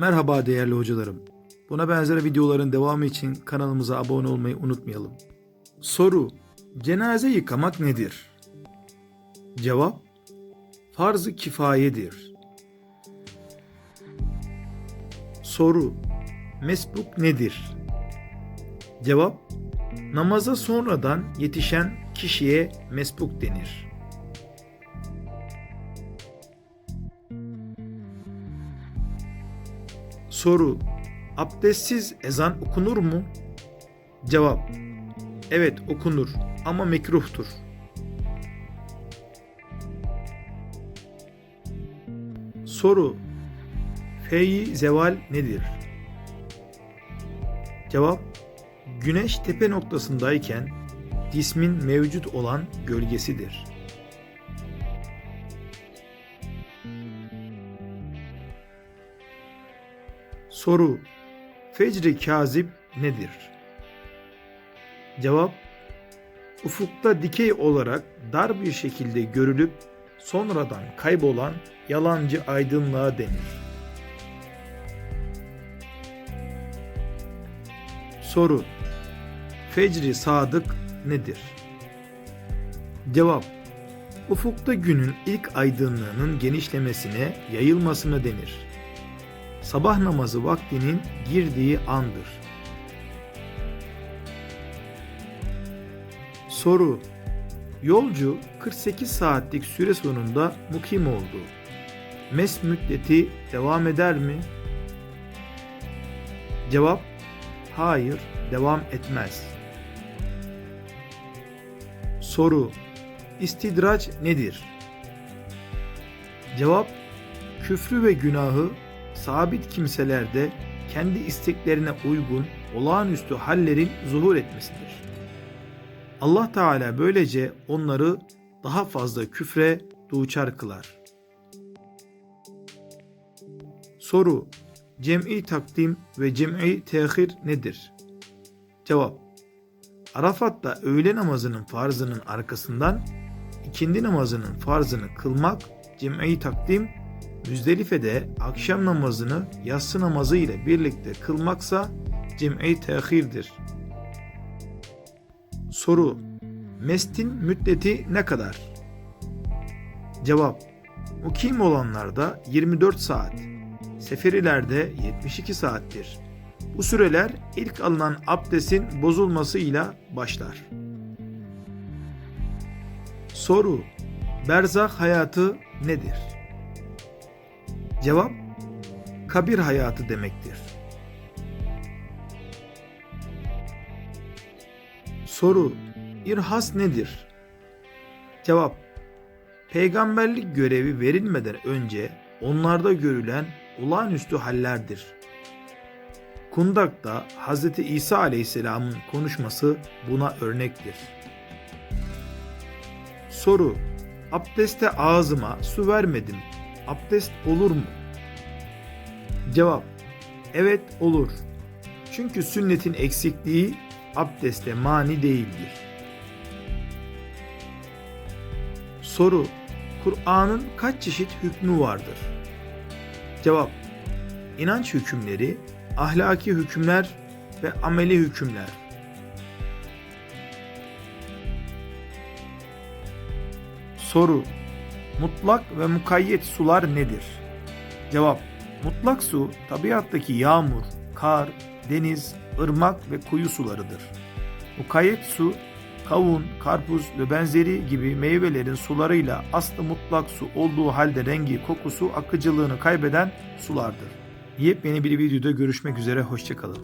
Merhaba değerli hocalarım. Buna benzer videoların devamı için kanalımıza abone olmayı unutmayalım. Soru: Cenaze yıkamak nedir? Cevap: Farz-ı kifayedir. Soru: Mesbuk nedir? Cevap: Namaza sonradan yetişen kişiye mesbuk denir. Soru: Abdestsiz ezan okunur mu? Cevap: Evet okunur ama mekruhtur. Soru: Feyi zeval nedir? Cevap: Güneş tepe noktasındayken cismin mevcut olan gölgesidir. Soru: Fecri kazip nedir? Cevap: Ufukta dikey olarak dar bir şekilde görülüp sonradan kaybolan yalancı aydınlığa denir. Soru: Fecri sadık nedir? Cevap: Ufukta günün ilk aydınlığının genişlemesine, yayılmasına denir sabah namazı vaktinin girdiği andır. Soru Yolcu 48 saatlik süre sonunda mukim oldu. Mes müddeti devam eder mi? Cevap Hayır, devam etmez. Soru İstidraç nedir? Cevap Küfrü ve günahı sabit kimselerde kendi isteklerine uygun olağanüstü hallerin zuhur etmesidir. Allah Teala böylece onları daha fazla küfre duçar kılar. Soru Cem'i takdim ve cem'i tehir nedir? Cevap Arafat'ta öğle namazının farzının arkasından ikindi namazının farzını kılmak cem'i takdim Müzdelife'de akşam namazını yatsı namazı ile birlikte kılmaksa cem'i tehirdir. Soru Mestin müddeti ne kadar? Cevap Mukim olanlarda 24 saat, seferilerde 72 saattir. Bu süreler ilk alınan abdestin bozulmasıyla başlar. Soru Berzak hayatı nedir? Cevap kabir hayatı demektir. Soru İrhas nedir? Cevap Peygamberlik görevi verilmeden önce onlarda görülen olağanüstü hallerdir. Kundak'ta Hz. İsa Aleyhisselam'ın konuşması buna örnektir. Soru Abdeste ağzıma su vermedim abdest olur mu? Cevap Evet olur. Çünkü sünnetin eksikliği abdeste mani değildir. Soru Kur'an'ın kaç çeşit hükmü vardır? Cevap İnanç hükümleri, ahlaki hükümler ve ameli hükümler. Soru Mutlak ve mukayyet sular nedir? Cevap Mutlak su tabiattaki yağmur, kar, deniz, ırmak ve kuyu sularıdır. Mukayyet su kavun, karpuz ve benzeri gibi meyvelerin sularıyla aslı mutlak su olduğu halde rengi, kokusu, akıcılığını kaybeden sulardır. Yepyeni bir videoda görüşmek üzere, hoşçakalın.